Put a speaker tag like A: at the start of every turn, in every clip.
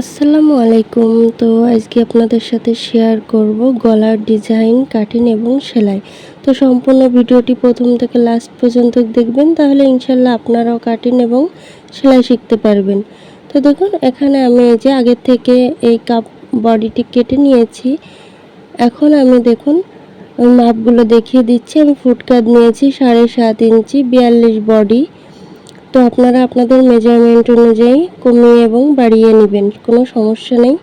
A: আসসালামু আলাইকুম। তো আজকে আপনাদের সাথে শেয়ার করব গলার ডিজাইন কাটিং এবং সেলাই। তো সম্পূর্ণ ভিডিওটি প্রথম থেকে লাস্ট পর্যন্ত দেখবেন, তাহলে ইনশাল্লাহ আপনারাও কাটিং এবং সেলাই শিখতে পারবেন। তো দেখুন, এখানে আমি এই যে আগের থেকে এই কাপ বডিটি কেটে নিয়েছি। এখন আমি দেখুন মাপগুলো দেখিয়ে দিচ্ছি। আমি ফুটকাট নিয়েছি সাড়ে সাত ইঞ্চি, বিয়াল্লিশ বডি তো আপনারা আপনাদের মেজারমেন্ট অনুযায়ী কমিয়ে এবং বাড়িয়ে নেবেন, কোনো সমস্যা নেই।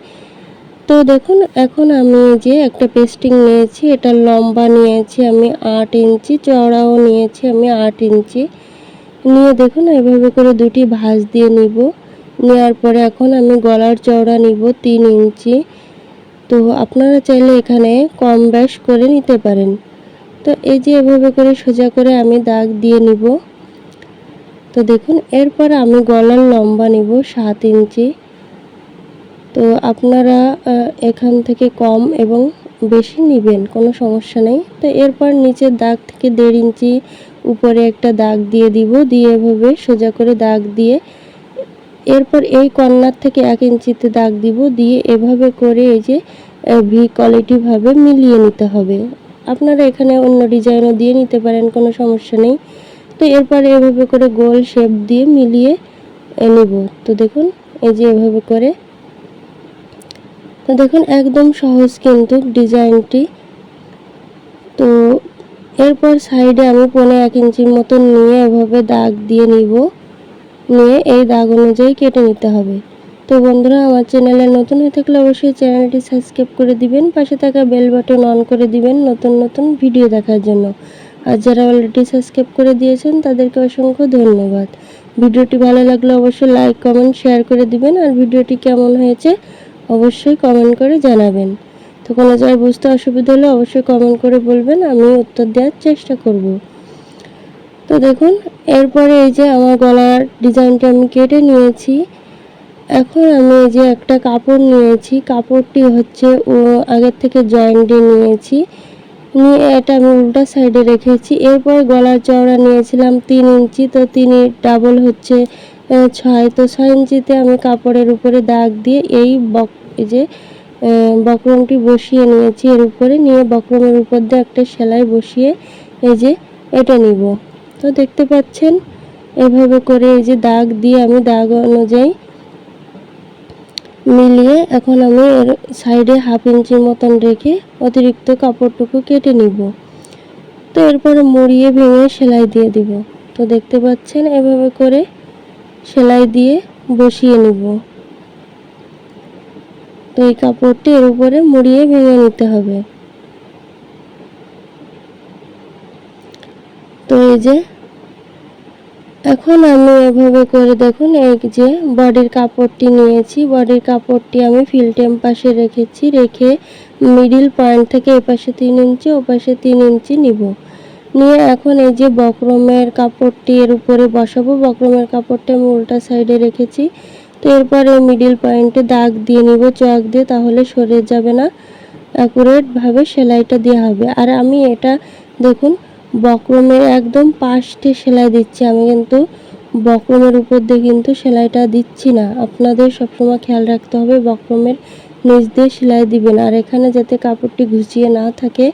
A: তো দেখুন, এখন আমি যে একটা পেস্টিং নিয়েছি, এটা লম্বা নিয়েছি আমি আট ইঞ্চি, চওড়াও নিয়েছি আমি আট ইঞ্চি। নিয়ে দেখুন, এভাবে করে দুটি ভাঁজ দিয়ে নিব। নেওয়ার পরে এখন আমি গলার চওড়া নিব তিন ইঞ্চি। তো আপনারা চাইলে এখানে কম ব্যাস করে নিতে পারেন। তো এই যে এভাবে করে সোজা করে আমি দাগ দিয়ে নিব। তো দেখুন, এরপর আমি গলার লম্বা নিব সাত ইঞ্চি। তো আপনারা এখান থেকে কম এবং বেশি নেবেন, কোনো সমস্যা নেই। তো এরপর নিচের দাগ থেকে দেড় ইঞ্চি উপরে একটা দাগ দিয়ে দিব, দিয়ে এভাবে সোজা করে দাগ দিয়ে এরপর এই কর্নার থেকে এক ইঞ্চিতে দাগ দিব, দিয়ে এভাবে করে এই যে ভি কোয়ালিটিভাবে মিলিয়ে নিতে হবে। আপনারা এখানে অন্য ডিজাইনও দিয়ে নিতে পারেন, কোনো সমস্যা নেই। তো এরপরে এভাবে করে গোল শেপ দিয়ে মিলিয়ে নিব। তো দেখুন, এই যে এভাবে করে। তো দেখুন, একদম সহজ কিন্তু ডিজাইনটি। তো এরপর সাইডে আমি পনে এক ইঞ্চির মতন নিয়ে এভাবে দাগ দিয়ে নিব। নিয়ে এই দাগ অনুযায়ী কেটে নিতে হবে। তো বন্ধুরা, আমার চ্যানেলে নতুন হয়ে থাকলে অবশ্যই চ্যানেলটি সাবস্ক্রাইব করে দিবেন, পাশে থাকা বেল বাটন অন করে দিবেন নতুন নতুন ভিডিও দেখার জন্য। আর যারা অলরেডি সাবস্ক্রাইব করে দিয়েছেন, তাদেরকে অসংখ্য ধন্যবাদ। ভিডিওটি ভালো লাগলে অবশ্যই লাইক কমেন্ট শেয়ার করে দিবেন। আর ভিডিওটি কেমন হয়েছে, অবশ্যই কমেন্ট করে জানাবেন। তো কোনো জায়গায় বুঝতে অসুবিধা হলে অবশ্যই কমেন্ট করে বলবেন, আমি উত্তর দেওয়ার চেষ্টা করব। তো দেখুন, এরপরে এই যে আমার গলার ডিজাইনটা আমি কেটে নিয়েছি। এখন আমি এই যে একটা কাপড় নিয়েছি। কাপড়টি হচ্ছে ও আগের থেকে জয়েন্টে নিয়েছি। নিয়ে এটা আমি উল্টা সাইডে রেখেছি। এরপর গলার চওড়া নিয়েছিলাম তিন ইঞ্চি, তো তিনি ডাবল হচ্ছে ছয়। তো ছয় ইঞ্চিতে আমি কাপড়ের উপরে দাগ দিয়ে এই বক যে বক্রমটি বসিয়ে নিয়েছি এর উপরে। নিয়ে বক্রমের উপর দিয়ে একটা সেলাই বসিয়ে এই যে, এটা নিব। তো দেখতে পাচ্ছেন, এভাবে করে এই যে দাগ দিয়ে আমি দাগ অনুযায়ী মিলিয়ে এখন আমি এর সাইডে হাফ ইঞ্চির মতন রেখে অতিরিক্ত কাপড়টুকু কেটে নিব। তো এরপরে মুড়িয়ে ভেঙে সেলাই দিয়ে দিব। তো দেখতে পাচ্ছেন, এভাবে করে সেলাই দিয়ে বসিয়ে নিব। তো এই কাপড়টি এর উপরে মুড়িয়ে ভেঙে নিতে হবে। তো এই যে এখন আমি এভাবে করে দেখুন, এই যে বডির কাপড়টি নিয়েছি। বডির কাপড়টি আমি ফিল্টেম পাশে রেখেছি, রেখে মিডিল পয়েন্ট থেকে এপাশে তিন ইঞ্চি ওপাশে তিন ইঞ্চি নিব। নিয়ে এখন এই যে বক্রমের কাপড়টি এর উপরে বসাবো। বক্রমের কাপড়টা আমি উল্টা সাইডে রেখেছি। তো এরপরে মিডিল পয়েন্টে দাগ দিয়ে নিব, চক দিয়ে, তাহলে সরে যাবে না। অ্যাকুরেটভাবে সেলাইটা দেওয়া হবে। আর আমি এটা দেখুন বক্রমের একদম পাশটে সেলাই দিচ্ছি। আমি কিন্তু বক্রমের উপর দিয়ে কিন্তু সেলাইটা দিচ্ছি না। আপনাদের সবসময় খেয়াল রাখতে হবে, বক্রমের নিচ দিয়ে সেলাই দিবেন। আর এখানে যাতে কাপড়টি ঘুচিয়ে না থাকে,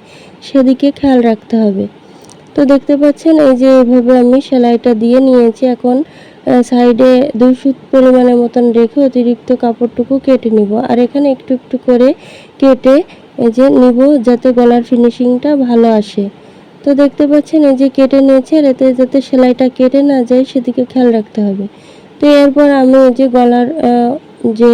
A: সেদিকে খেয়াল রাখতে হবে। তো দেখতে পাচ্ছেন, এই যে এইভাবে আমি সেলাইটা দিয়ে নিয়েছি। এখন সাইডে দুই সুত পরিমাণের মতন রেখে অতিরিক্ত কাপড়টুকু কেটে নিব। আর এখানে একটু একটু করে কেটে এই যে নিব, যাতে গলার ফিনিশিংটা ভালো আসে। তো দেখতে পাচ্ছেন, এই যে কেটে নিয়েছে আর এতে যাতে সেলাইটা কেটে না যায়, সেদিকে খেয়াল রাখতে হবে। তো এরপর আমি এই যে গলার যে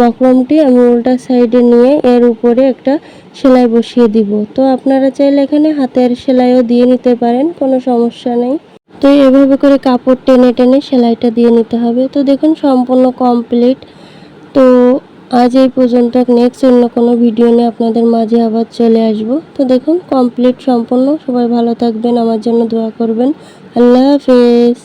A: বকরমটি, আমি উল্টা সাইডে নিয়ে এর উপরে একটা সেলাই বসিয়ে দিব। তো আপনারা চাইলে এখানে হাতের সেলাইও দিয়ে নিতে পারেন, কোনো সমস্যা নেই। তো এভাবে করে কাপড় টেনে টেনে সেলাইটা দিয়ে নিতে হবে। তো দেখুন, সম্পূর্ণ কমপ্লিট তো আজ এই পর্যন্ত নেক্সট অন্য কোনো ভিডিও নিয়ে আপনাদের মাঝে আবার চলে আসব। তো দেখুন কমপ্লিট সম্পূর্ণ। সবাই ভালো থাকবেন, আমার জন্য দোয়া করবেন। আল্লাহ হাফেজ।